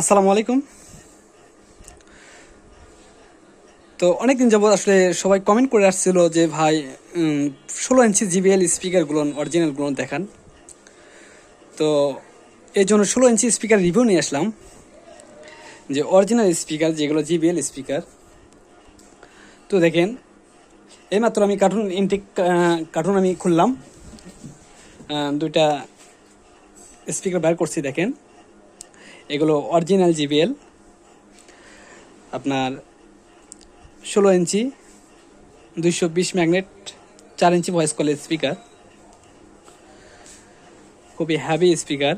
আসসালামু আলাইকুম। তো অনেকদিন যাবত আসলে সবাই কমেন্ট করে আসছিল যে, ভাই ষোলো ইঞ্চি জিবিএল স্পিকারগুলো অরিজিনালগুলো দেখান। তো এই জন্য ষোলো ইঞ্চি স্পিকার রিভিউ নিয়ে আসলাম। যে অরিজিনাল স্পিকার যেগুলো জিবিএল স্পিকার তো দেখেন, এইমাত্র আমি কার্টুন ইনটেক কার্টুন আমি খুললাম। দুইটা স্পিকার বের করছি, দেখেন। এগুলো অরিজিনাল জিবিএল আপনার ষোলো ইঞ্চি, দুইশো বিশ ম্যাগনেট, চার ইঞ্চি ভয়েস কলের স্পিকার খুবই হ্যাভি স্পিকার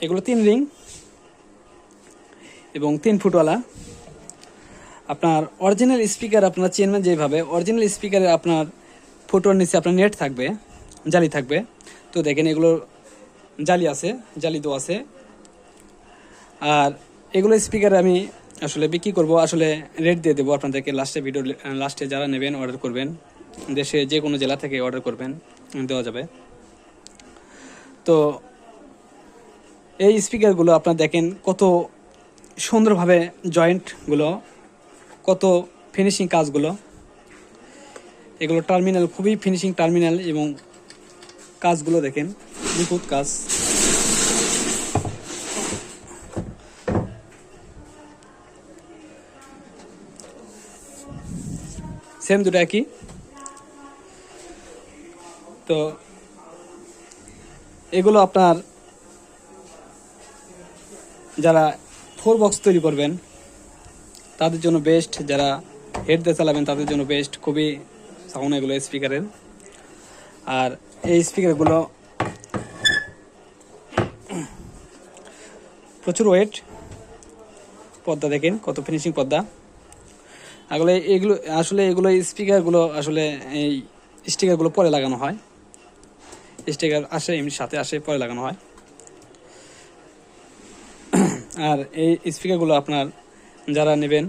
এগুলো তিন রিং এবং তিন ফুটওয়ালা। আপনার অরিজিনাল স্পিকার আপনার চেনবেন যেভাবে অরিজিনাল স্পিকারে আপনার ফুটোর নিচে আপনার নেট থাকবে, জালি থাকবে। তো দেখেন এগুলো জালি আছে, জালি তো আছে। আর এগুলো স্পিকার আমি আসলে বিক্রি করব, আসলে রেট দিয়ে দেবো আপনাদেরকে লাস্টে ভিডিও লাস্টে যারা নেবেন অর্ডার করবেন। দেশে যে কোনো জেলা থেকে অর্ডার করবেন, দেওয়া যাবে। তো এই স্পিকারগুলো আপনার দেখেন কত সুন্দরভাবে জয়েন্টগুলো কত ফিনিশিং কাজগুলো। এগুলো টার্মিনাল খুবই ফিনিশিং টার্মিনাল এবং কাজগুলো দেখেন, নিখুঁত কাজ। সেম দুটো একই। তো এগুলো আপনার যারা ফোর বক্স তৈরি করবেন, তাদের জন্য বেস্ট যারা হেড দিয়ে চালাবেন, তাদের জন্য বেস্ট খুবই সাউন্ড এগুলো স্পিকারের। আর এই স্পিকারগুলো প্রচুর ওয়েট পর্দা দেখেন, কত ফিনিশিং পর্দা আসলে এগুলো আসলে এগুলো স্পিকারগুলো আসলে এই স্টিকারগুলো পরে লাগানো হয়। স্টিকার আসে, এমনি সাথে আসে, পরে লাগানো হয়। আর এই স্পিকারগুলো আপনার যারা নেবেন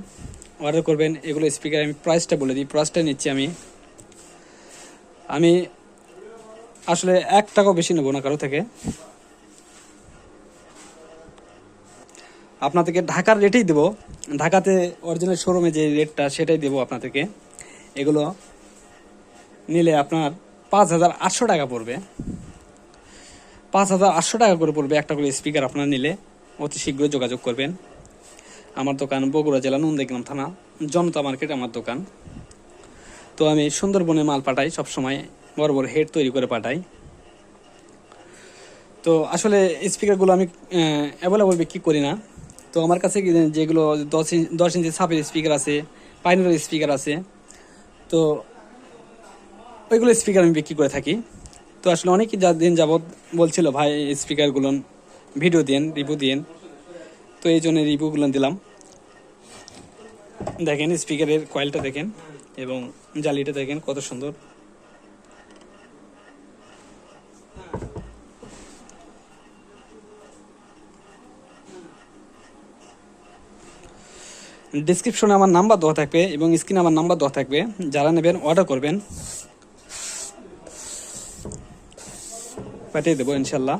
অর্ডার করবেন, এগুলো স্পিকার আমি প্রাইসটা বলে দিই। প্রাইসটা নিচ্ছি আমি আমি আসলে এক টাকাও বেশি নেব না কারও থেকে। আপনাদেরকে ঢাকার রেটেই দেবো। ঢাকাতে অরিজিনাল শোরুমে যে রেটটা, সেটাই দেবো আপনাদেরকে। এগুলো নিলে আপনার পাঁচ হাজার আটশো টাকা পড়বে। পাঁচ হাজার আটশো টাকা করে পড়বে একটা করে স্পিকার আপনার নিলে। অতি শীঘ্রই যোগাযোগ করবেন। আমার দোকান বগুড়া জেলা নন্দীগ্রাম থানা, জনতা মার্কেট আমার দোকান। তো আমি সুন্দরবনে মাল পাঠাই, সবসময় বড় বড় হেড তৈরি করে পাঠাই। তো আসলে স্পিকারগুলো আমি অ্যাভেলেবল বিক্রি করি না। তো আমার কাছে যেগুলো দশ ইঞ্চ দশ ইঞ্চি সাপের স্পিকার আছে পাইনের স্পিকার আছে, তো ওইগুলো স্পিকার আমি বিক্রি করে থাকি। তো আসলে অনেকে যা দিন যাবৎ বলছিল, ভাই স্পিকারগুলো ভিডিও দিন রিভিউ দিন তো এই জন্য রিভিউগুলো দিলাম। দেখেন স্পিকারের কয়েলটা দেখেন। এবং জালিটা দেখেন কত সুন্দর। ডিসক্রিপশনে আমার নাম্বার দেওয়া থাকবে এবং স্ক্রিনে আমার নাম্বার দেওয়া থাকবে। যারা নেবেন অর্ডার করবেন। পাঠিয়ে দেবো ইনশাল্লাহ।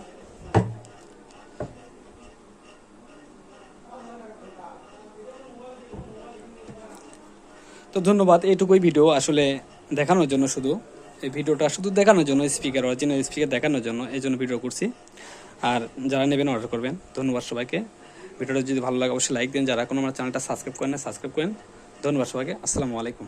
তো ধন্যবাদ, এইটুকুই ভিডিও আসলে দেখানোর জন্য শুধু। এই ভিডিওটা শুধু দেখানোর জন্য স্পিকার অরিজিনাল স্পিকার দেখানোর জন্য, এই জন্য ভিডিও করছি। আর যারা নেবেন অর্ডার করবেন। ধন্যবাদ সবাইকে। ভিডিওটা যদি ভালো লাগে, অবশ্যই লাইক দিন। যারা কোনো আমার চ্যানেলটা সাবস্ক্রাইব করেন না সাবস্ক্রাইব করেন। ধন্যবাদ সবাইকে। আসসালামু আলাইকুম।